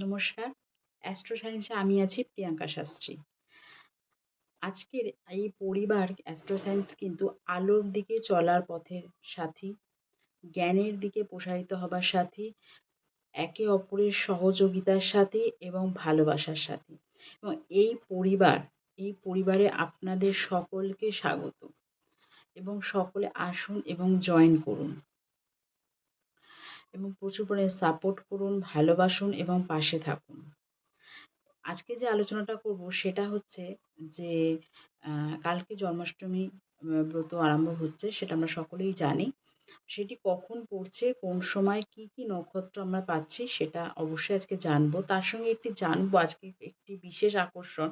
নমস্কার। অ্যাস্ট্রো সায়েন্সে আমি আছি প্রিয়াঙ্কা শাস্ত্রী। আজকের এই পরিবার অ্যাস্ট্রো সায়েন্স কিন্তু আলোর দিকে চলার পথের সাথী, জ্ঞানের দিকে প্রসারিত হবার সাথী, একে অপরের সহযোগিতার সাথে এবং ভালোবাসার সাথে। এবং এই পরিবার, এই পরিবারে আপনাদের সকলকে স্বাগত। এবং সকলে আসুন এবং জয়েন করুন। এবং প্রচুর পরিমাণে সাপোর্ট করুন, ভালোবাসুন এবং পাশে থাকুন। আজকে যে আলোচনাটা করব সেটা হচ্ছে যে কালকে জন্মাষ্টমী ব্রত আরম্ভ হচ্ছে সেটা আমরা সকলেই জানি। সেটি কখন পড়ছে, কোন সময় কি কি নক্ষত্র আমরা পাচ্ছি সেটা অবশ্যই আজকে জানব। তার সঙ্গে একটি জানব, আজকে একটি বিশেষ আকর্ষণ,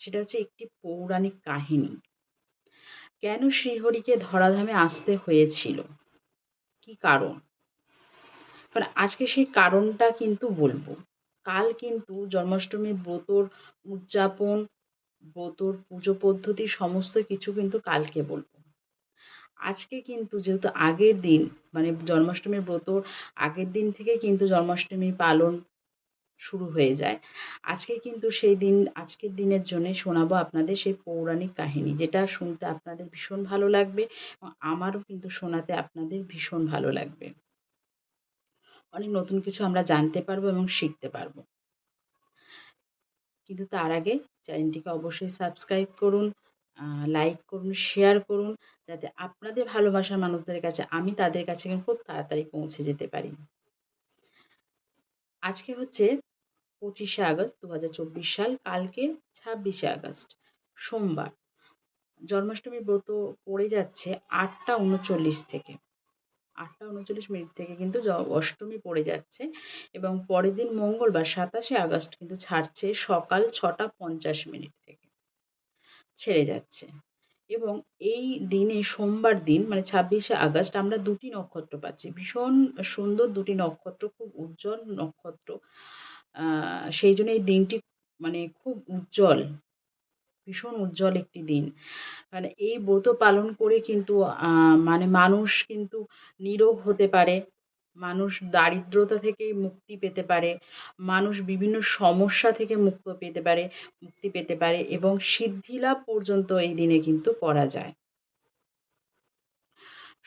সেটা হচ্ছে একটি পৌরাণিক কাহিনী। কেন শ্রীহরিকে ধরাধামে আসতে হয়েছিল? কি কারণ? মানে আজকে সেই কারণটা কিন্তু বলব। কাল কিন্তু জন্মাষ্টমীর ব্রতর উদযাপন, ব্রতর পুজো পদ্ধতি সমস্ত কিছু কিন্তু কালকে বলব। আজকে কিন্তু যেহেতু আগের দিন মানে জন্মাষ্টমীর ব্রতর আগের দিন থেকে কিন্তু জন্মাষ্টমী পালন শুরু হয়ে যায়। আজকে কিন্তু সেই দিন, আজকের দিনের জন্য শোনাবো আপনাদের সেই পৌরাণিক কাহিনী, যেটা শুনতে আপনাদের ভীষণ ভালো লাগবে এবং আমারও কিন্তু শোনাতে আপনাদের ভীষণ ভালো লাগবে। অনেক নতুন কিছু আমরা জানতে পারব এবং শিখতে পারব। কিন্তু তার আগে চ্যানেলটিকে অবশ্যই সাবস্ক্রাইব করুন লাইক করুন, শেয়ার করুন, যাতে আপনাদের ভালোবাসার মানুষদের কাছে আমি তাদের কাছে খুব তাড়াতাড়ি পৌঁছে যেতে পারি। আজকে হচ্ছে পঁচিশে আগস্ট দু হাজার চব্বিশ সাল, কালকে ছাব্বিশে আগস্ট, সোমবার। জন্মাষ্টমী ব্রত পড়ে যাচ্ছে আটটা উনচল্লিশ থেকে। আটটা উনচল্লিশ মিনিট থেকে কিন্তু অষ্টমী পড়ে যাচ্ছে এবং পরের দিন মঙ্গলবার সাতাশে আগস্ট কিন্তু ছাড়ছে সকাল ছটা পঞ্চাশ মিনিট থেকে। ছেড়ে যাচ্ছে। এবং এই দিনে সোমবার দিন মানে ছাব্বিশে আগস্ট, আমরা দুটি নক্ষত্র পাচ্ছি। ভীষণ সুন্দর দুটি নক্ষত্র, খুব উজ্জ্বল নক্ষত্র। সেই জন্য এই দিনটি মানে খুব উজ্জ্বল। ভীষণ উজ্জ্বল একটি দিন। মানে এই ব্রত পালন করে কিন্তু মানে মানুষ কিন্তু নিরোগ হতে পারে, মানুষ দারিদ্রতা থেকে মুক্তি পেতে পারে, মানুষ বিভিন্ন সমস্যা থেকে মুক্ত পেতে পারে, মুক্তি পেতে পারে এবং সিদ্ধিলাভ পর্যন্ত এই দিনে কিন্তু করা যায়।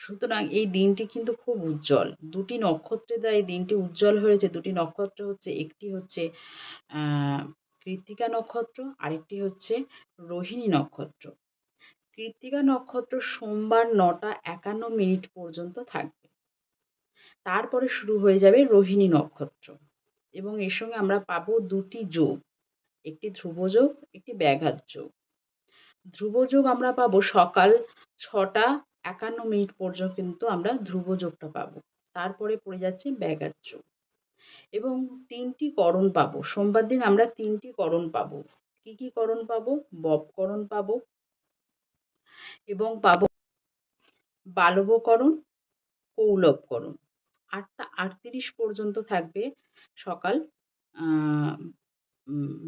সুতরাং এই দিনটি কিন্তু খুব উজ্জ্বল। দুটি নক্ষত্রের দ্বারা এই দিনটি উজ্জ্বল হয়েছে, দুটি নক্ষত্র হচ্ছে, একটি হচ্ছে কৃত্তিকা নক্ষত্র, আরেকটি হচ্ছে রোহিণী নক্ষত্র। কৃত্তিকা নক্ষত্র সোমবার নটা একান্ন মিনিট পর্যন্ত থাকবে। তারপরে শুরু হয়ে যাবে রোহিণী নক্ষত্র এবং এর সঙ্গে আমরা পাবো দুটি যোগ, একটি ধ্রুবযোগ একটি ব্যাঘাত যোগ। ধ্রুবযোগ আমরা পাবো সকাল ছটা একান্ন মিনিট পর্যন্ত কিন্তু আমরা ধ্রুবযোগটা পাবো। তারপরে পড়ে যাচ্ছে ব্যাঘাত যোগ। এবং তিনটি করণ পাবো। সোমবার দিন আমরা তিনটি করণ পাবো। কি কি করণ পাবো? ববকরণ পাবো এবং পাবো বালবকরণ কৌলবকরণ আটটা আটত্রিশ পর্যন্ত থাকবে সকাল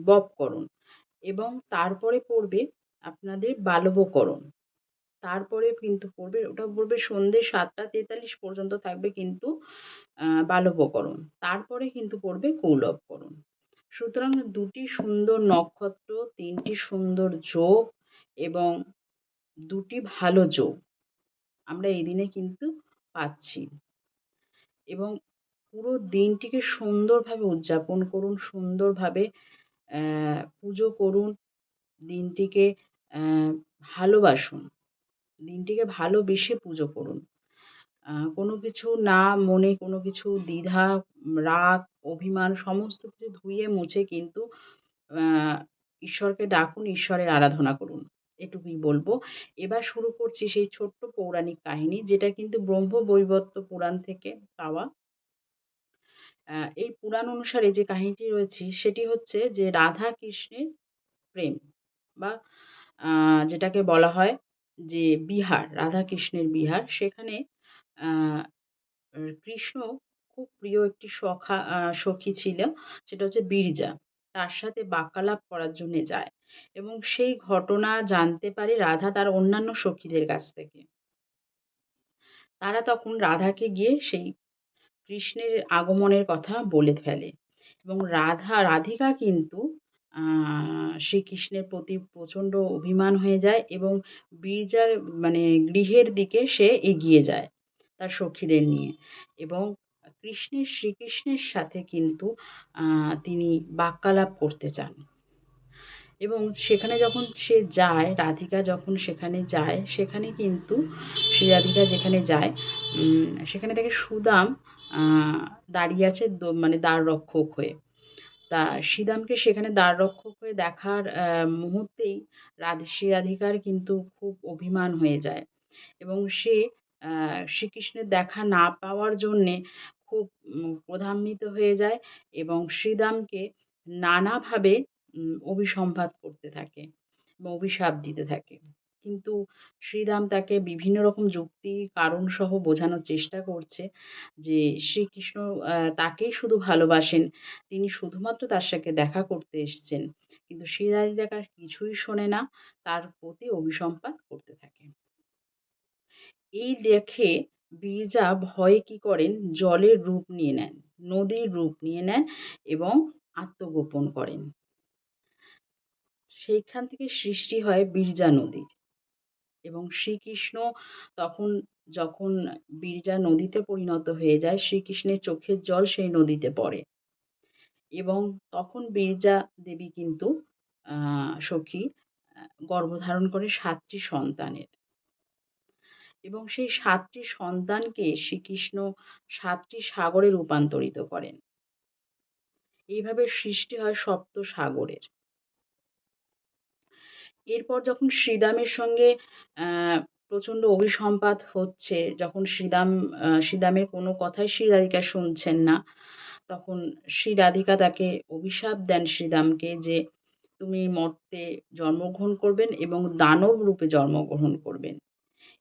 ববকরণ এবং তারপরে পড়বে আপনাদের বালবকরণ তারপরে কিন্তু পড়বে, ওটা পড়বে সন্ধ্যে সাতটা তেতাল্লিশ পর্যন্ত থাকবে কিন্তু বালবকরণ তারপরে কিন্তু পড়বে কৌলবকরণ সুতরাং দুটি সুন্দর নক্ষত্র, তিনটি সুন্দর যোগ এবং দুটি ভালো যোগ আমরা এই দিনে কিন্তু পাচ্ছি। এবং পুরো দিনটিকে সুন্দরভাবে উদযাপন করুন, সুন্দরভাবে পুজো করুন, দিনটিকে ভালোবাসুন। দিনটিকে ভালোবেসে পুজো করুন। কোনো কিছু না মনে, কোনো কিছু দ্বিধা, রাগ, অভিমান, সমস্ত কিছু ধুয়ে মুছে কিন্তু ঈশ্বরকে ডাকুন, ঈশ্বরের আরাধনা করুন। এটুকুই বলব। এবার শুরু করছি সেই ছোট্ট পৌরাণিক কাহিনী, যেটা কিন্তু ব্রহ্ম বৈবর্ত পুরাণ থেকে পাওয়া। এই পুরাণ অনুসারে যে কাহিনীটি রয়েছে, সেটি হচ্ছে যে রাধা কৃষ্ণের প্রেম, বা যেটাকে বলা হয় যে বিহার রাধা কৃষ্ণের বিহার, সেখানে কৃষ্ণ খুব প্রিয় একটি সখা সখী ছিল সেটা হচ্ছে বীরজা। তার সাথে বাক্যালাপ করার জন্যে যায় এবং সেই ঘটনা জানতে পারে রাধা তার অন্যান্য সখীদের কাছ থেকে। তারা তখন রাধাকে গিয়ে সেই কৃষ্ণের আগমনের কথা বলে ফেলে এবং রাধা, রাধিকা কিন্তু শ্রীকৃষ্ণের প্রতি প্রচণ্ড অভিমান হয়ে যায় এবং গির্জার মানে গৃহের দিকে সে এগিয়ে যায় তার সখীদের নিয়ে। এবং কৃষ্ণের, শ্রীকৃষ্ণের সাথে কিন্তু তিনি বাক্যালাপ করতে চান। এবং সেখানে যখন সে যায়, রাধিকা যখন সেখানে যায়, সেখানে কিন্তু শ্রী রাধিকা যেখানে যায় সেখানে তাকে সুদাম দাঁড়িয়ে আছে মানে দ্বার রক্ষক হয়ে। তা শ্রীদামকে সেখানে দ্বাররক্ষক হয়ে দেখার মুহূর্তেই রাধে রাধিকার কিন্তু খুব অভিমান হয়ে যায়। এবং সে শ্রীকৃষ্ণের দেখা না পাওয়ার জন্যে খুব ক্রোধান্বিত হয়ে যায় এবং শ্রীদামকে নানাভাবে অভিসম্পাত করতে থাকে বা অভিশাপ দিতে থাকে। কিন্তু শ্রীরাম তাকে বিভিন্ন রকম যুক্তি কারণসহ বোঝানোর চেষ্টা করছে যে শ্রীকৃষ্ণ তাকেই শুধু ভালোবাসেন। তিনি শুধুমাত্র তার সাথে দেখা করতে এসছেন। কিন্তু শ্রী রাধিকা কিছুই শোনে না, তার প্রতি অভিসম্পাত করতে থাকে। এই দেখে বীরজা ভয়ে কী করেন? জলের রূপ নিয়ে নেন, নদীর রূপ নিয়ে নেন এবং আত্মগোপন করেন। সেইখান থেকে সৃষ্টি হয় বীরজা নদীর। এবং শ্রীকৃষ্ণ তখন যখন বীরজা নদীতে পরিণত হয়ে যায়, শ্রীকৃষ্ণের চোখের জল সেই নদীতে পড়ে। এবং তখন বীরজা দেবী কিন্তু সখী গর্ভধারণ করে সাতটি সন্তানের। এবং সেই সাতটি সন্তানকে শ্রীকৃষ্ণ সাতটি সাগরে রূপান্তরিত করেন। এইভাবে সৃষ্টি হয় সপ্ত সাগরের এরপর যখন শ্রীদামের সঙ্গে প্রচণ্ড অভিসম্পাত হচ্ছে, যখন শ্রীদাম শ্রীদামের কোনো কথাই শ্রী রাধিকা শুনছেন না, তখন শ্রী রাধিকা তাকে অভিশাপ দেন শ্রীদামকে যে, তুমি মর্তে জন্মগ্রহণ করবেন এবং দানব রূপে জন্মগ্রহণ করবেন।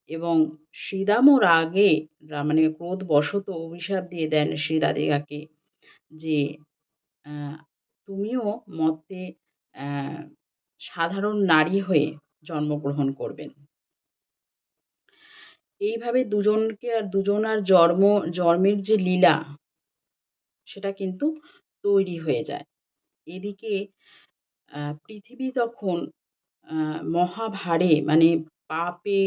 এবং শ্রীদামও রাগে মানে ক্রোধ ক্রোধবশত অভিশাপ দিয়ে দেন শ্রী রাধিকাকে যে তুমিও মর্তে সাধারণ নারী হয়ে জন্মগ্রহণ করবেন। এইভাবে দুজনকে আর দুজন আর জন্ম, জন্মের যে লীলা, সেটা কিন্তু তৈরি হয়ে যায়। এদিকে পৃথিবী তখন মহাভারে মানে পাপে,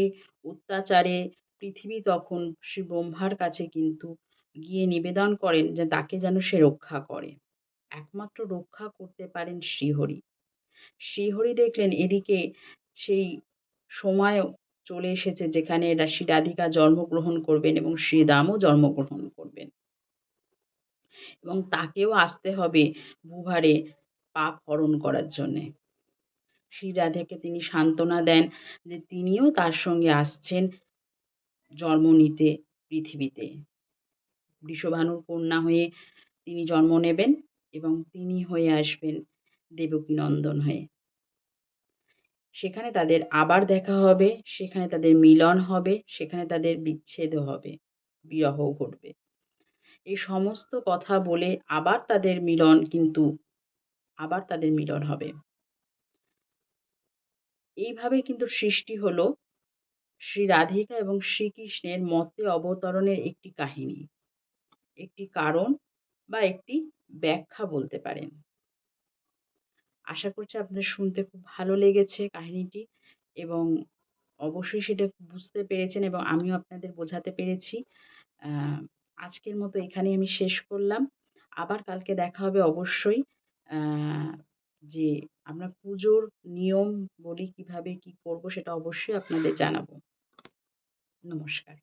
অত্যাচারে, পৃথিবী তখন শ্রী ব্রহ্মার কাছে কিন্তু গিয়ে নিবেদন করেন যে তাকে যেন সে রক্ষা করে। একমাত্র রক্ষা করতে পারেন শ্রীহরি। শ্রীহরি দেখলেন এদিকে সেই সময়ও চলে এসেছে যেখানে শ্রী রাধিকা জন্মগ্রহণ করবেন এবং শ্রীদামও জন্মগ্রহণ করবেন। এবং তাকেও আসতে হবে ভূভারে পাপ হরণ করার জন্যে। শ্রী রাধাকে তিনি সান্ত্বনা দেন যে তিনিও তার সঙ্গে আসছেন জন্ম নিতে পৃথিবীতে। বৃষভানুর কন্যা হয়ে তিনি জন্ম নেবেন এবং তিনি হয়ে আসবেন দেবকীনন্দন হয়ে। সেখানে তাদের আবার দেখা হবে, সেখানে তাদের মিলন হবে, সেখানে তাদের বিচ্ছেদও হবে, বিরহ ঘটবে। এই সমস্ত কথা বলে আবার তাদের মিলন কিন্তু, আবার তাদের মিলন হবে। এইভাবে কিন্তু সৃষ্টি হলো শ্রী রাধিকা এবং শ্রীকৃষ্ণের মতে অবতরণের একটি কাহিনী। একটি কারণ বা একটি ব্যাখ্যা বলতে পারেন। আশা করছি আপনাদের শুনতে খুব ভালো লেগেছে কাহিনীটি এবং অবশ্যই সেটা বুঝতে পেরেছেন এবং আমিও আপনাদের বোঝাতে পেরেছি। আজকের মতো এখানেই আমি শেষ করলাম। আবার কালকে দেখা হবে অবশ্যই। যে আমরা পুজোর নিয়ম বলি কীভাবে কি করব সেটা অবশ্যই আপনাদের জানাব। নমস্কার।